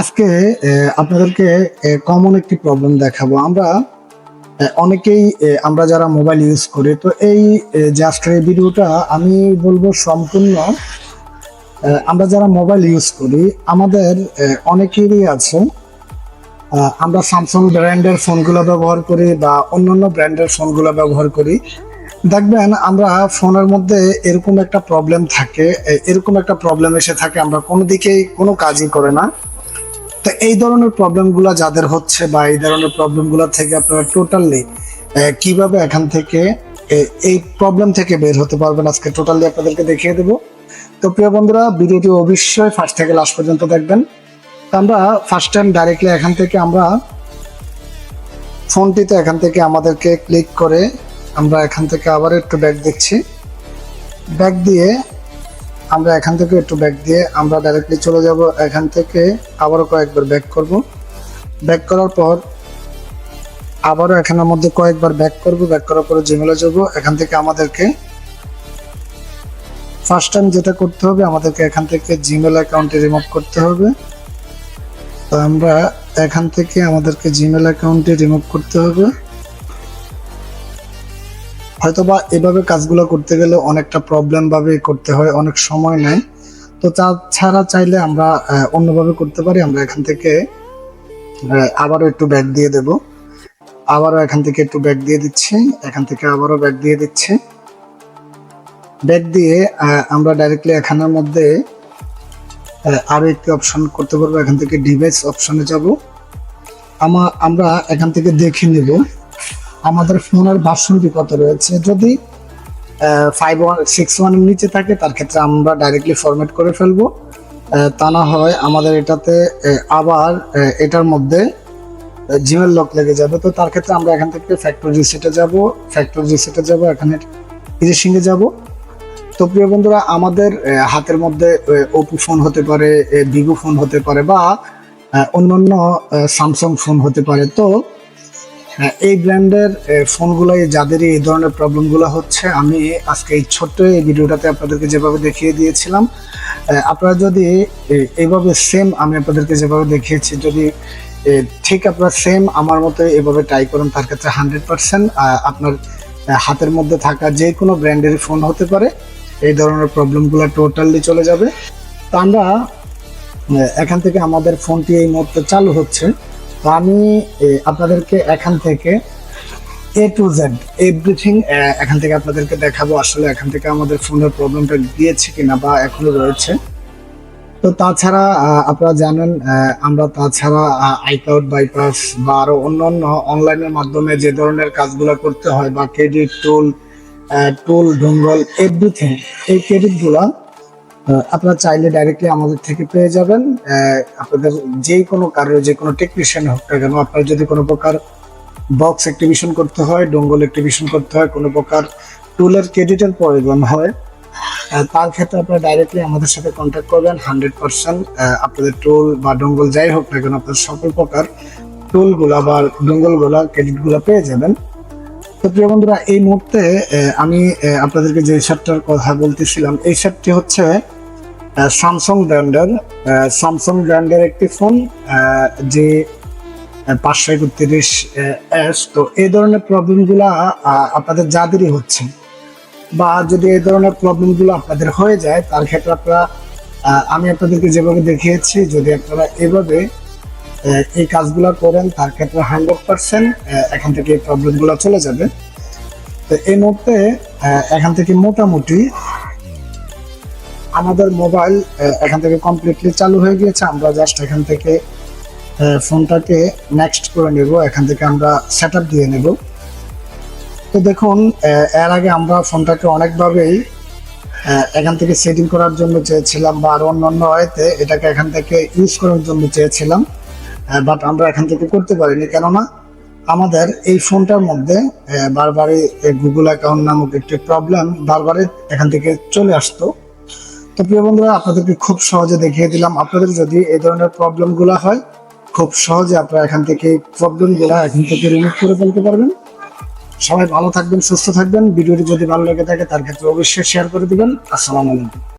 আজকে আপনাদেরকে কমন একটি প্রবলেম দেখাবো। আমরা অনেকেই আমরা যারা মোবাইল ইউজ করি, তো এই জাস্ট এই ভিডিওটা আমি বলব সম্পূর্ণ। আমরা যারা মোবাইল ইউজ করি, আমাদের অনেকেরই আছে। আমরা স্যামসাং ব্র্যান্ডের ফোনগুলো ব্যবহার করি বা অন্যান্য ব্র্যান্ডের ফোনগুলো ব্যবহার করি। দেখবেন, আমরা ফোনের মধ্যে এরকম একটা প্রবলেম থাকে এরকম একটা প্রবলেম এসে থাকে, আমরা কোনো দিকেই কোনো কাজই করে না। তো এই ধরনের প্রবলেমগুলো যাদের হচ্ছে বা এই ধরনের প্রবলেমগুলো থেকে আপনারা টোটালি কীভাবে এখান থেকে এই প্রবলেম থেকে বের হতে পারবেন আজকে টোটালি আপনাদেরকে দেখিয়ে দেবো। তো প্রিয় বন্ধুরা, ভিডিওটি অবশ্যই ফার্স্ট থেকে লাস্ট পর্যন্ত দেখবেন। আমরা ফার্স্ট টাইম ডাইরেক্টলি এখান থেকে আমরা ফোনটিতে এখান থেকে আমাদেরকে ক্লিক করে আমরা এখান থেকে আবার একটু ব্যাক দিচ্ছি ব্যাক দিয়ে আমরা এখান থেকে একটু ব্যাক দিয়ে আমরা ডাইরেক্টলি চলে যাব। এখান থেকে আবারও কয়েকবার ব্যাক করব। ব্যাক করার পর আবারও এখানের মধ্যে কয়েকবার ব্যাক করব। ব্যাক করার পরে জিমেলে যাব। এখান থেকে আমাদেরকে ফার্স্ট টাইম যেটা করতে হবে, আমাদেরকে এখান থেকে জিমেল অ্যাকাউন্টে রিমুভ করতে হবে। তো আমরা এখান থেকে আমাদেরকে জিমেল অ্যাকাউন্টে রিমুভ করতে হবে। হয়তোবা এভাবে কাজগুলো করতে গেলে অনেকটা প্রবলেম ভাবে করতে হয়, অনেক সময় নেয়। তো তাছাড়া চাইলে আমরা অন্যভাবে করতে পারি। আমরা এখান থেকে আবারও একটু ব্যাক দিয়ে দেব। আবারও এখান থেকে একটু ব্যাক দিয়ে দিচ্ছি। এখান থেকে আবারও ব্যাক দিয়ে দিচ্ছি। ব্যাক দিয়ে আমরা ডাইরেক্টলি এখানের মধ্যে আরও একটি অপশন করতে পারব। এখান থেকে ডিভাইস অপশনে যাব। আমা, আমরা এখান থেকে দেখে নেব। আমাদের ফোনের ভার্সনটি কত রয়েছে। যদি ফাইভ ওয়ান সিক্স ওয়ানের নিচে থাকে, তার ক্ষেত্রে আমরা ডাইরেক্টলি ফরম্যাট করে ফেলব। তা না হয় আমাদের এটাতে আবার এটার মধ্যে জিমেল লক লেগে যাবে। তো তার ক্ষেত্রে আমরা এখান থেকে ফ্যাক্টরি রিসেটে যাব ফ্যাক্টরি রিসেটে যাব, এখানে ইরেশিংয়ে যাব। তো প্রিয় বন্ধুরা, আমাদের হাতের মধ্যে ওপো ফোন হতে পারে ভিভো ফোন হতে পারে বা অন্যান্য স্যামসাং ফোন হতে পারে। তো এই ব্র্যান্ডের ফোনগুলোই যাদের এই ধরনের প্রবলেমগুলো হচ্ছে, আমি আজকে এই ছোট্ট এই ভিডিওটাতে আপনাদেরকে যেভাবে দেখিয়ে দিয়েছিলাম আপনারা যদি এইভাবে সেম আমি আপনাদেরকে যেভাবে দেখিয়েছি, যদি ঠিক আপনারা সেম আমার মতো এভাবে ট্রাই করুন, তার ক্ষেত্রে হান্ড্রেড পার্সেন্ট আপনার হাতের মধ্যে থাকা যে কোনো ব্র্যান্ডের ফোন হতে পারে, এই ধরনের প্রবলেমগুলো টোটালি চলে যাবে। তো আমরা এখান থেকে আমাদের ফোনটি এই মুহূর্তে চালু হচ্ছে। আমি আপনাদেরকে এখান থেকে এ টু জেড এভরিথিং এখান থেকে আপনাদেরকে দেখাবো আসলে এখান থেকে আমাদের ফোনের প্রবলেমটা দিয়েছে কিনা বা এখনও রয়েছে। তো তাছাড়া আপনারা জানেন আমরা তাছাড়া আইক্লাউড বাইপাস বা আরও অন্যান্য অনলাইনের মাধ্যমে যে ধরনের কাজগুলো করতে হয় বা ক্রেডিট টুল টুল ডুঙ্গল এভরিথিং এই ক্রেডিটগুলা আহ, আপনারা চাইলে ডাইরেক্টলি আমাদের থেকে পেয়ে যাবেন। আপনাদের যে কোনো কারোর যে কোনো টেকনিশিয়ান হোক না কেন, আপনার যদি কোনো প্রকার বক্স অ্যাক্টিভেশন করতে হয় ডোঙ্গল অ্যাক্টিভেশন করতে হয়, কোনো প্রকার টুলের ক্রেডিটের প্রয়োজন হয় তার ক্ষেত্রে আপনারা ডাইরেক্টলি আমাদের সাথে কন্ট্যাক্ট করবেন। হান্ড্রেড পার্সেন্ট আপনাদের টুল বা ডোঙ্গল যাই হোক না কেন আপনাদের সকল প্রকার টুলগুলা বা ডোঙ্গলগুলা ক্রেডিটগুলা পেয়ে যাবেন। তো প্রিয় বন্ধুরা, এই মুহূর্তে আমি আপনাদেরকে যে শার্টটার কথা বলতেছিলাম, এই শার্টটি হচ্ছে স্যামসাং ব্র্যান্ডের স্যামসাং ব্র্যান্ডের একটি ফোন যে পাঁচশো একত্রিশ এস তো এই ধরনের প্রবলেমগুলা আপনাদের যাদেরই হচ্ছে, বা যদি এই ধরনের প্রবলেমগুলো আপনাদের হয়ে যায়, তার ক্ষেত্রে আপনারা আমি আপনাদেরকে যেভাবে দেখিয়েছি, যদি আপনারা এভাবে এই কাজগুলো করেন, তার ক্ষেত্রে হান্ড্রেড পার্সেন্ট এখান থেকে এই প্রবলেমগুলো চলে যাবে। তো এই মুহূর্তে এখান থেকে মোটামুটি আমাদের মোবাইল এখান থেকে কমপ্লিটলি চালু হয়ে গিয়েছে। আমরা জাস্ট এখান থেকে ফোনটাকে নেক্সট করে নেব। এখান থেকে আমরা সেট দিয়ে নেব। তো দেখুন এর আগে আমরা ফোনটাকে অনেকভাবেই এখান থেকে সেটিং করার জন্য চেয়েছিলাম বা আরও অন্যান্য ওয়েতে এটাকে এখান থেকে ইউজ করার জন্য চেয়েছিলাম। বাট আমরা এখান থেকে করতে পারিনি। কেননা আমাদের এই ফোনটার মধ্যে বারবারই গুগল অ্যাকাউন্ট নামক একটি প্রবলেম বারবারই এখান থেকে চলে আসতো। তো প্রিয় বন্ধুরা, আপনাদেরকে খুব সহজে দেখিয়ে দিলাম। আপনাদের যদি এই ধরনের প্রবলেমগুলা হয়, খুব সহজে আপনারা এখান থেকে প্রবলেমগুলা এখান থেকে রিমুভ করে ফেলতে পারবেন। সবাই ভালো থাকবেন, সুস্থ থাকবেন। ভিডিওটি যদি ভালো লেগে থাকে, তার ক্ষেত্রে অবশ্যই শেয়ার করে দিবেন। আসসালামু আলাইকুম।